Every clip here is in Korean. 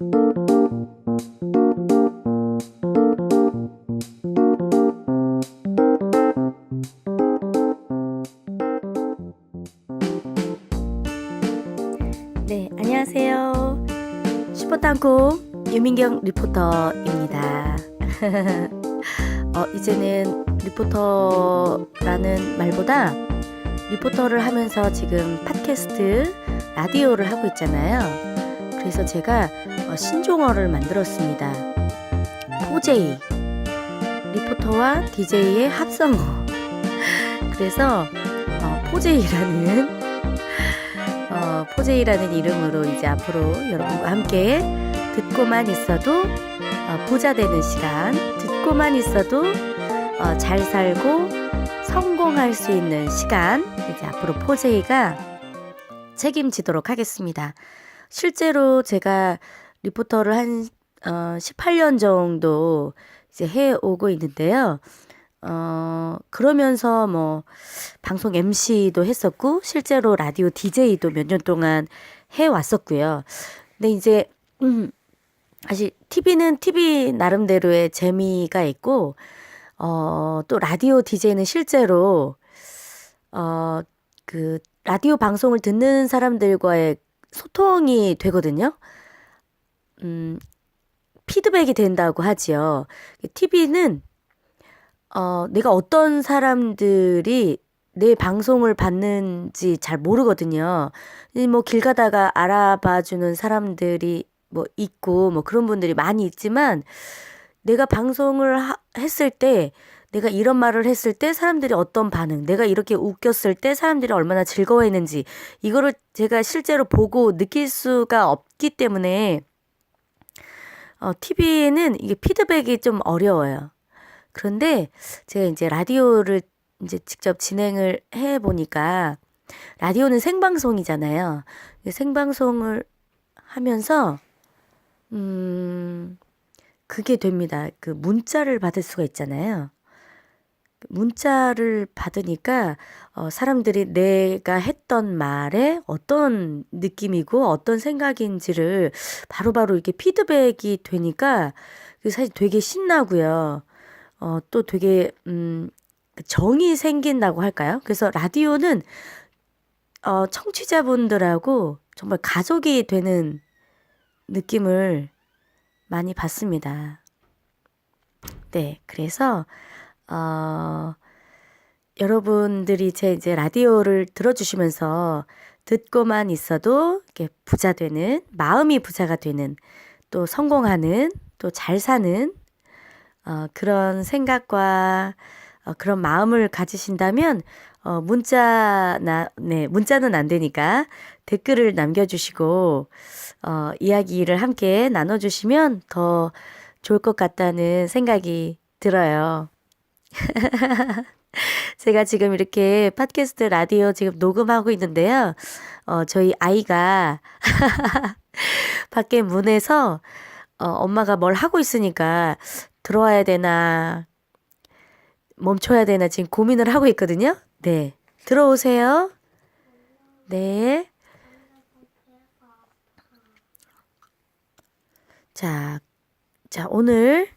네, 안녕하세요. 슈퍼땅콩 유민경 리포터입니다. 어, 이제는 리포터라는 말보다 리포터를 하면서 지금 팟캐스트, 라디오를 하고 있잖아요. 그래서 제가 어, 신종어를 만들었습니다. 포제이. 리포터와 DJ의 합성어. 그래서 어, 포제이라는 어, 포제이라는 이름으로 이제 앞으로 여러분과 함께 듣고만 있어도 어, 부자 되는 시간, 듣고만 있어도 어, 잘 살고 성공할 수 있는 시간, 이제 앞으로 포제이가 책임지도록 하겠습니다. 실제로 제가 리포터를 한 어, 18년 정도 이제 해 오고 있는데요. 어, 그러면서 뭐, 방송 MC도 했었고, 실제로 라디오 DJ도 몇 년 동안 해 왔었고요. 근데 이제, 음, 사실 TV는 TV 나름대로의 재미가 있고, 어, 또 라디오 DJ는 실제로, 어, 그, 라디오 방송을 듣는 사람들과의 소통이 되거든요. 음, 피드백이 된다고 하지요. TV는 어, 내가 어떤 사람들이 내 방송을 봤는지 잘 모르거든요. 이뭐길 가다가 알아봐 주는 사람들이 뭐 있고 뭐 그런 분들이 많이 있지만 내가 방송을 하, 했을 때 내가 이런 말을 했을 때 사람들이 어떤 반응, 내가 이렇게 웃겼을 때 사람들이 얼마나 즐거워했는지 이거를 제가 실제로 보고 느낄 수가 없기 때문에 어, TV에는 이게 피드백이 좀 어려워요. 그런데 제가 이제 라디오를 이제 직접 진행을 해 보니까 라디오는 생방송이잖아요. 생방송을 하면서 음 그게 됩니다. 그 문자를 받을 수가 있잖아요. 문자를 받으니까 어, 사람들이 내가 했던 말에 어떤 느낌이고 어떤 생각인지를 바로바로 이렇게 피드백이 되니까 그 사실 되게 신나고요. 어, 또 되게, 음, 정이 생긴다고 할까요? 그래서 라디오는, 어, 청취자분들하고 정말 가족이 되는 느낌을 많이 받습니다. 네, 그래서, 어, 여러분들이 제 이제 라디오를 들어주시면서 듣고만 있어도 이렇게 부자 되는, 마음이 부자가 되는, 또 성공하는, 또 잘 사는, 어, 그런 생각과 어, 그런 마음을 가지신다면 어, 문자나 네 문자는 안 되니까 댓글을 남겨주시고 어, 이야기를 함께 나눠주시면 더 좋을 것 같다는 생각이 들어요. 제가 지금 이렇게 팟캐스트 라디오 지금 녹음하고 있는데요. 어, 저희 아이가 밖에 문에서 어, 엄마가 뭘 하고 있으니까 들어와야 되나, 멈춰야 되나 지금 고민을 하고 있거든요. 네. 들어오세요. 네. 자, 자, 오늘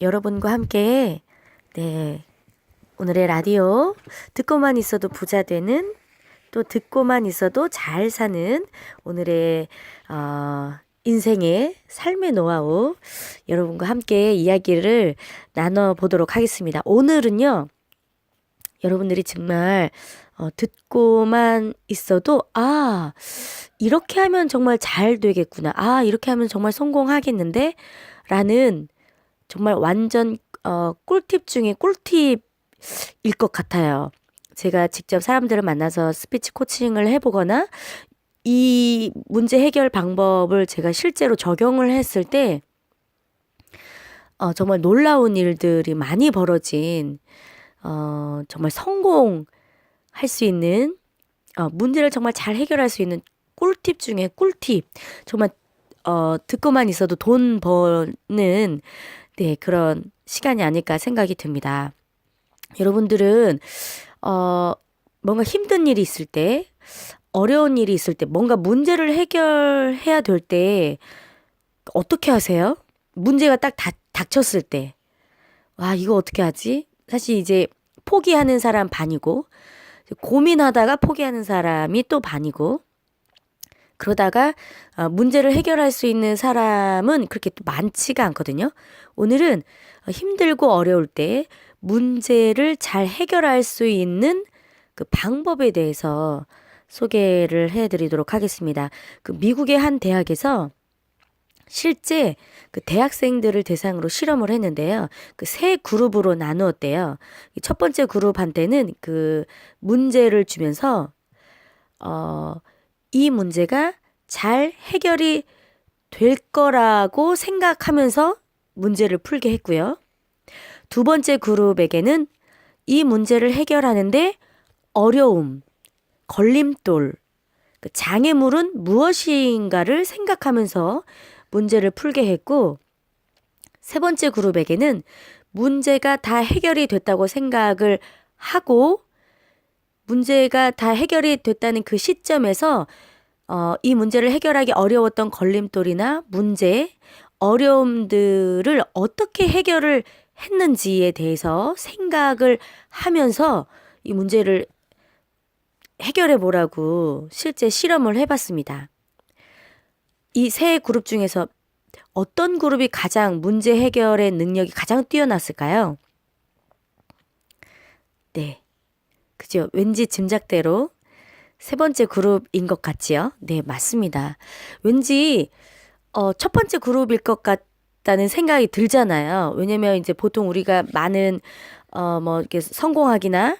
여러분과 함께, 네. 오늘의 라디오, 듣고만 있어도 부자 되는, 또 듣고만 있어도 잘 사는 오늘의, 어, 인생의 삶의 노하우 여러분과 함께 이야기를 나눠 보도록 하겠습니다. 오늘은요, 여러분들이 정말 어, 듣고만 있어도, 아, 이렇게 하면 정말 잘 되겠구나. 아, 이렇게 하면 정말 성공하겠는데? 라는 정말 완전 어, 꿀팁 중에 꿀팁일 것 같아요. 제가 직접 사람들을 만나서 스피치 코칭을 해보거나 이 문제 해결 방법을 제가 실제로 적용을 했을 때, 어, 정말 놀라운 일들이 많이 벌어진, 어, 정말 성공할 수 있는, 어, 문제를 정말 잘 해결할 수 있는 꿀팁 중에 꿀팁. 정말, 어, 듣고만 있어도 돈 버는, 네, 그런 시간이 아닐까 생각이 듭니다. 여러분들은, 어, 뭔가 힘든 일이 있을 때, 어려운 일이 있을 때, 뭔가 문제를 해결해야 될 때, 어떻게 하세요? 문제가 딱 닥, 닥쳤을 때. 와, 이거 어떻게 하지? 사실 이제 포기하는 사람 반이고, 고민하다가 포기하는 사람이 또 반이고, 그러다가 어, 문제를 해결할 수 있는 사람은 그렇게 또 많지가 않거든요. 오늘은 힘들고 어려울 때 문제를 잘 해결할 수 있는 그 방법에 대해서 소개를 해드리도록 하겠습니다. 그 미국의 한 대학에서 실제 그 대학생들을 대상으로 실험을 했는데요. 그 세 그룹으로 나누었대요. 이첫 번째 그룹한테는 그 문제를 주면서 어, 이 문제가 잘 해결이 될 거라고 생각하면서 문제를 풀게 했고요. 두 번째 그룹에게는 이 문제를 해결하는데 어려움, 걸림돌, 그 장애물은 무엇인가를 생각하면서 문제를 풀게 했고, 세 번째 그룹에게는 문제가 다 해결이 됐다고 생각을 하고, 문제가 다 해결이 됐다는 그 시점에서 어, 이 문제를 해결하기 어려웠던 걸림돌이나 문제, 어려움들을 어떻게 해결을 했는지에 대해서 생각을 하면서 이 문제를 해결해 보라고 실제 실험을 해 봤습니다. 이 세 그룹 중에서 어떤 그룹이 가장 문제 해결의 능력이 가장 뛰어났을까요? 네. 그죠? 왠지 짐작대로 세 번째 그룹인 것 같지요? 네, 맞습니다. 왠지 어, 첫 번째 그룹일 것 같다는 생각이 들잖아요. 왜냐면 이제 보통 우리가 많은 어, 뭐 이렇게 성공학이나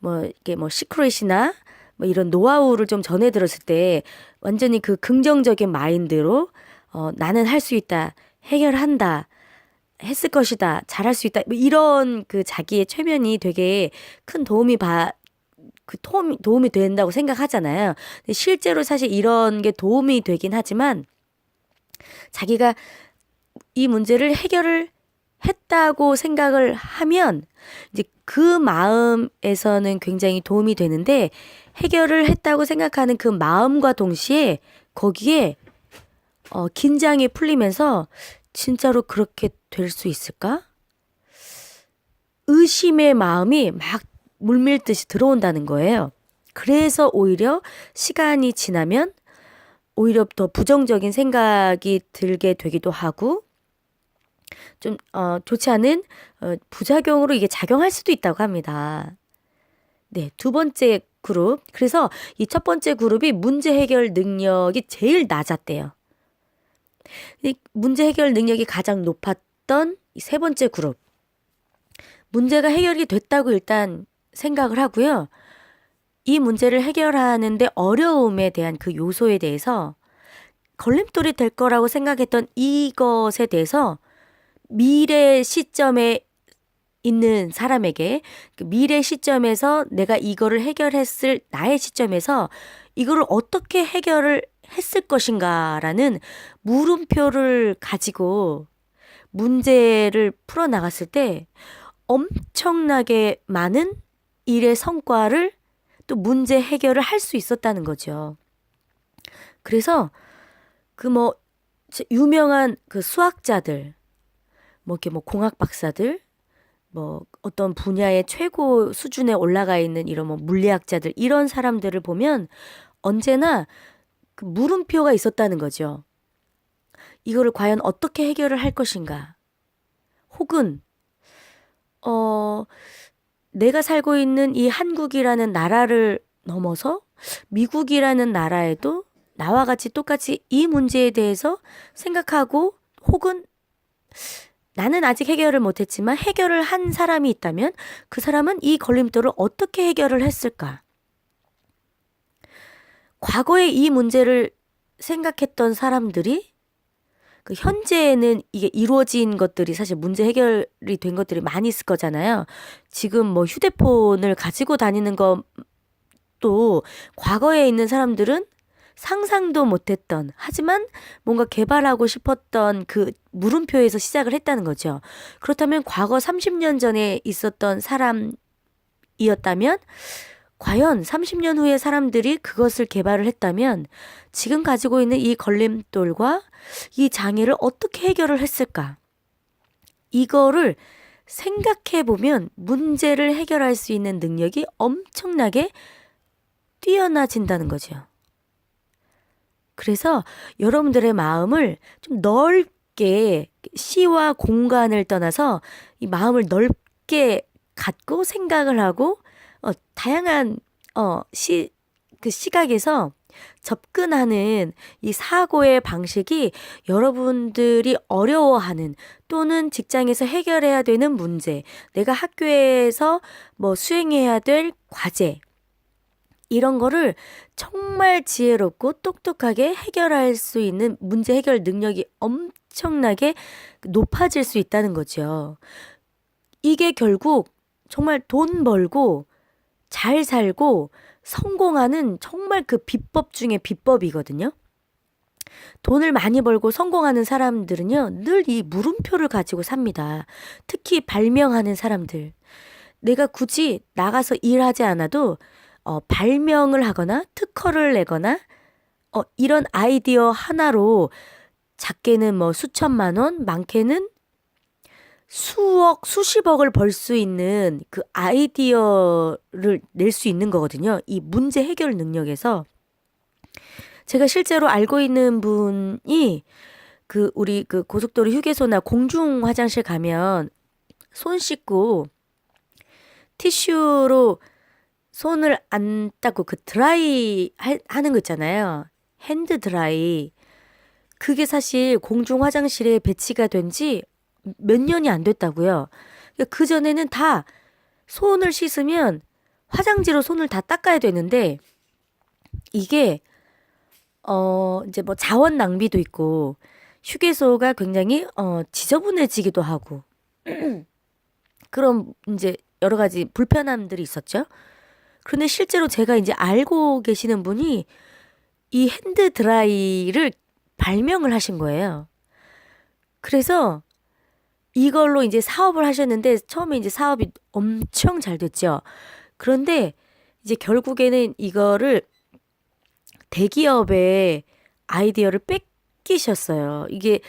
뭐 이게 뭐 시크릿이나 뭐 이런 노하우를 좀 전해 들었을 때 완전히 그 긍정적인 마인드로 어, 나는 할 수 있다, 해결한다, 했을 것이다, 잘할 수 있다, 뭐 이런 그 자기의 최면이 되게 큰 도움이 바, 그 도움이, 도움이 된다고 생각하잖아요. 근데 실제로 사실 이런 게 도움이 되긴 하지만 자기가 이 문제를 해결을 했다고 생각을 하면 이제 그 마음에서는 굉장히 도움이 되는데 해결을 했다고 생각하는 그 마음과 동시에 거기에 어, 긴장이 풀리면서 진짜로 그렇게 될 수 있을까? 의심의 마음이 막 물밀듯이 들어온다는 거예요. 그래서 오히려 시간이 지나면 오히려 더 부정적인 생각이 들게 되기도 하고 좀 어, 좋지 않은 어, 부작용으로 이게 작용할 수도 있다고 합니다. 네, 두 번째 그룹. 그래서 이 첫 번째 그룹이 문제 해결 능력이 제일 낮았대요. 이 문제 해결 능력이 가장 높았 던이세 번째 그룹. 문제가 해결이 됐다고 일단 생각을 하고요. 이 문제를 해결하는데 어려움에 대한 그 요소에 대해서 걸림돌이 될 거라고 생각했던 이것에 대해서 미래 시점에 있는 사람에게 그 미래 시점에서 내가 이거를 해결했을 나의 시점에서 이거를 어떻게 해결을 했을 것인가라는 물음표를 가지고 문제를 풀어 나갔을 때 엄청나게 많은 일의 성과를 또 문제 해결을 할 수 있었다는 거죠. 그래서 그 뭐 유명한 그 수학자들 뭐 이렇게 뭐 공학 박사들 뭐 어떤 분야의 최고 수준에 올라가 있는 이런 뭐 물리학자들 이런 사람들을 보면 언제나 그 물음표가 있었다는 거죠. 이거를 과연 어떻게 해결을 할 것인가? 혹은 어 내가 살고 있는 이 한국이라는 나라를 넘어서 미국이라는 나라에도 나와 같이 똑같이 이 문제에 대해서 생각하고 혹은 나는 아직 해결을 못했지만 해결을 한 사람이 있다면 그 사람은 이 걸림돌을 어떻게 해결을 했을까? 과거에 이 문제를 생각했던 사람들이 그 현재에는 이게 이루어진 것들이 사실 문제 해결이 된 것들이 많이 있을 거잖아요. 지금 뭐 휴대폰을 가지고 다니는 것도 과거에 있는 사람들은 상상도 못했던 하지만 뭔가 개발하고 싶었던 그 물음표에서 시작을 했다는 거죠. 그렇다면 과거 30년 전에 있었던 사람이었다면 과연 30년 후에 사람들이 그것을 개발을 했다면 지금 가지고 있는 이 걸림돌과 이 장애를 어떻게 해결을 했을까? 이거를 생각해 보면 문제를 해결할 수 있는 능력이 엄청나게 뛰어나진다는 거죠. 그래서 여러분들의 마음을 좀 넓게 시와 공간을 떠나서 이 마음을 넓게 갖고 생각을 하고 어, 다양한 어, 시, 그 시각에서 접근하는 이 사고의 방식이 여러분들이 어려워하는 또는 직장에서 해결해야 되는 문제, 내가 학교에서 뭐 수행해야 될 과제, 이런 거를 정말 지혜롭고 똑똑하게 해결할 수 있는 문제 해결 능력이 엄청나게 높아질 수 있다는 거죠. 이게 결국 정말 돈 벌고 잘 살고 성공하는 정말 그 비법 중에 비법이거든요. 돈을 많이 벌고 성공하는 사람들은요, 늘 이 물음표를 가지고 삽니다. 특히 발명하는 사람들. 내가 굳이 나가서 일하지 않아도 어, 발명을 하거나 특허를 내거나 어, 이런 아이디어 하나로 작게는 뭐 수천만 원, 많게는 수억, 수십억을 벌 수 있는 그 아이디어를 낼 수 있는 거거든요. 이 문제 해결 능력에서. 제가 실제로 알고 있는 분이 그 우리 그 고속도로 휴게소나 공중 화장실 가면 손 씻고 티슈로 손을 안 닦고 그 드라이 하, 하는 거 있잖아요. 핸드 드라이. 그게 사실 공중 화장실에 배치가 된 지 몇 년이 안 됐다고요. 그 전에는 다 손을 씻으면 화장지로 손을 다 닦아야 되는데 이게 어 이제 뭐 자원 낭비도 있고 휴게소가 굉장히 어 지저분해지기도 하고 그런 이제 여러 가지 불편함들이 있었죠. 그런데 실제로 제가 이제 알고 계시는 분이 이 핸드 드라이를 발명을 하신 거예요. 그래서 이걸로 이제 사업을 하셨는데 처음에 이제 사업이 엄청 잘 됐죠. 그런데 이제 결국에는 이거를 대기업의 아이디어를 뺏기셨어요. 이게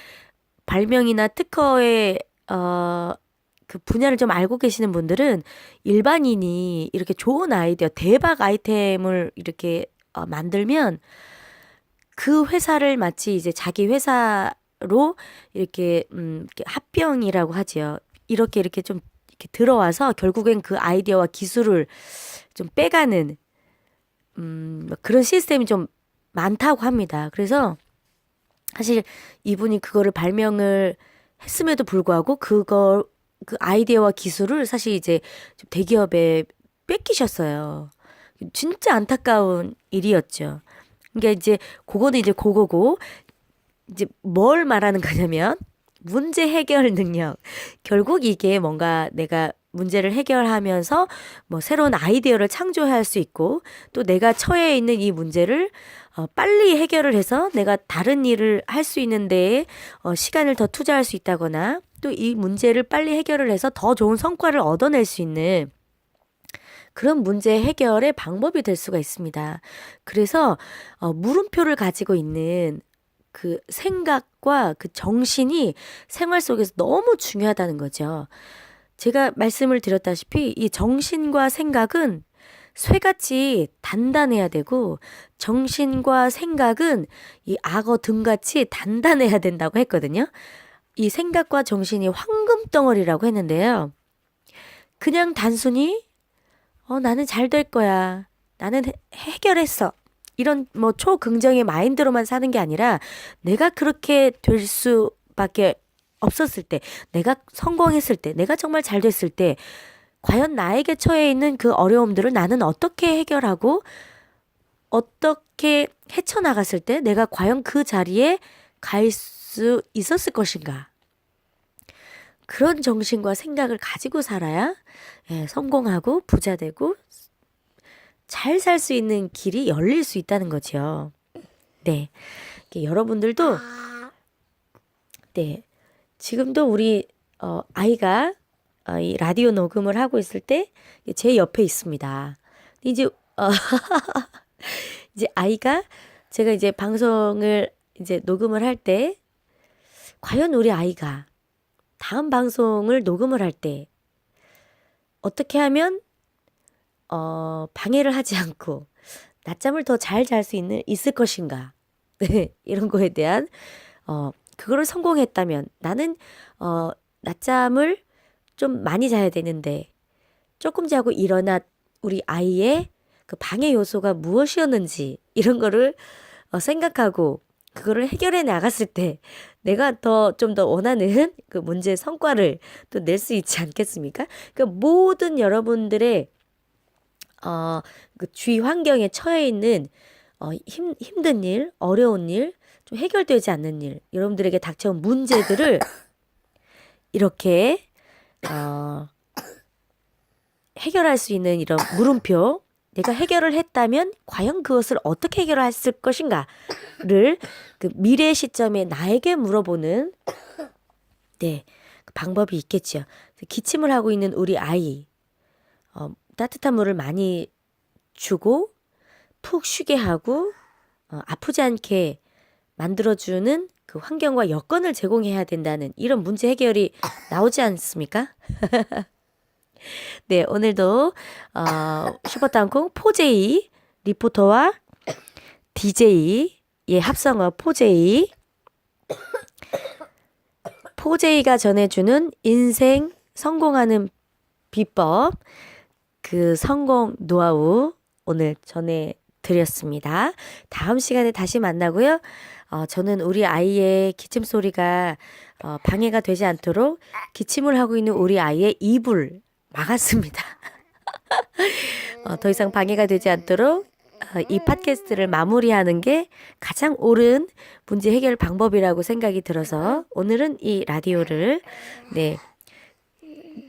발명이나 특허의 어, 그 분야를 좀 알고 계시는 분들은 일반인이 이렇게 좋은 아이디어, 대박 아이템을 이렇게 어, 만들면 그 회사를 마치 이제 자기 회사 로 이렇게 음 이렇게 합병이라고 하지요. 이렇게 이렇게 좀 이렇게 들어와서 결국엔 그 아이디어와 기술을 좀 빼가는 음 그런 시스템이 좀 많다고 합니다. 그래서 사실 이분이 그거를 발명을 했음에도 불구하고 그걸 그 아이디어와 기술을 사실 이제 좀 대기업에 뺏기셨어요. 진짜 안타까운 일이었죠. 그러니까 이제 그거는 이제 그거고 이제 뭘 말하는 거냐면 문제 해결 능력. 결국 이게 뭔가 내가 문제를 해결하면서 뭐 새로운 아이디어를 창조할 수 있고 또 내가 처해 있는 이 문제를 어, 빨리 해결을 해서 내가 다른 일을 할 수 있는 데에 어, 시간을 더 투자할 수 있다거나 또 이 문제를 빨리 해결을 해서 더 좋은 성과를 얻어낼 수 있는 그런 문제 해결의 방법이 될 수가 있습니다. 그래서 어, 물음표를 가지고 있는 그 생각과 그 정신이 생활 속에서 너무 중요하다는 거죠. 제가 말씀을 드렸다시피 이 정신과 생각은 쇠같이 단단해야 되고 정신과 생각은 이 악어 등같이 단단해야 된다고 했거든요. 이 생각과 정신이 황금 덩어리라고 했는데요. 그냥 단순히 어 나는 잘 될 거야. 나는 해, 해결했어. 이런 뭐 초긍정의 마인드로만 사는 게 아니라 내가 그렇게 될 수밖에 없었을 때, 내가 성공했을 때, 내가 정말 잘 됐을 때 과연 나에게 처해 있는 그 어려움들을 나는 어떻게 해결하고 어떻게 헤쳐나갔을 때 내가 과연 그 자리에 갈 수 있었을 것인가. 그런 정신과 생각을 가지고 살아야 예, 성공하고 부자 되고 잘 살 수 있는 길이 열릴 수 있다는 거죠. 네. 여러분들도 네. 지금도 우리 어, 아이가 어, 이 라디오 녹음을 하고 있을 때 제 옆에 있습니다. 이제 어, 이제 아이가 제가 이제 방송을 이제 녹음을 할 때 과연 우리 아이가 다음 방송을 녹음을 할 때 어떻게 하면 어, 방해를 하지 않고 낮잠을 더 잘 잘 수 있는 있을 것인가? 네, 이런 거에 대한 어, 그거를 성공했다면 나는 어, 낮잠을 좀 많이 자야 되는데 조금 자고 일어나 우리 아이의 그 방해 요소가 무엇이었는지 이런 거를 어, 생각하고 그거를 해결해 나갔을 때 내가 더 좀 더 원하는 그 문제 성과를 또 낼 수 있지 않겠습니까? 그 모든 여러분들의 어, 그 주위 환경에 처해 있는 어, 힘, 힘든 일, 어려운 일, 좀 해결되지 않는 일, 여러분들에게 닥쳐온 문제들을 이렇게 어, 해결할 수 있는 이런 물음표, 내가 해결을 했다면 과연 그것을 어떻게 해결했을 것인가를 그 미래 시점에 나에게 물어보는 네, 그 방법이 있겠죠. 기침을 하고 있는 우리 아이, 어, 따뜻한 물을 많이 주고 푹 쉬게 하고 어, 아프지 않게 만들어주는 그 환경과 여건을 제공해야 된다는 이런 문제 해결이 나오지 않습니까? 네, 오늘도 어, 슈퍼땅콩 포제이 리포터와 DJ의 합성어 포제이 포제이가 전해주는 인생 성공하는 비법 그 성공 노하우 오늘 전해 드렸습니다. 다음 시간에 다시 만나고요. 어, 저는 우리 아이의 기침 소리가 어, 방해가 되지 않도록 기침을 하고 있는 우리 아이의 입을 막았습니다. 어, 더 이상 방해가 되지 않도록 어, 이 팟캐스트를 마무리하는 게 가장 옳은 문제 해결 방법이라고 생각이 들어서 오늘은 이 라디오를 네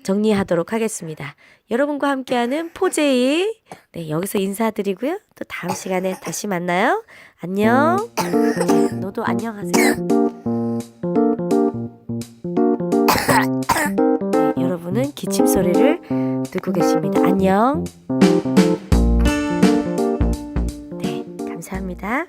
정리하도록 하겠습니다. 여러분과 함께하는 포제이 네 여기서 인사드리고요. 또 다음 시간에 다시 만나요. 안녕. 너도 안녕하세요. 네, 여러분은 기침 소리를 듣고 계십니다. 안녕. 네, 감사합니다.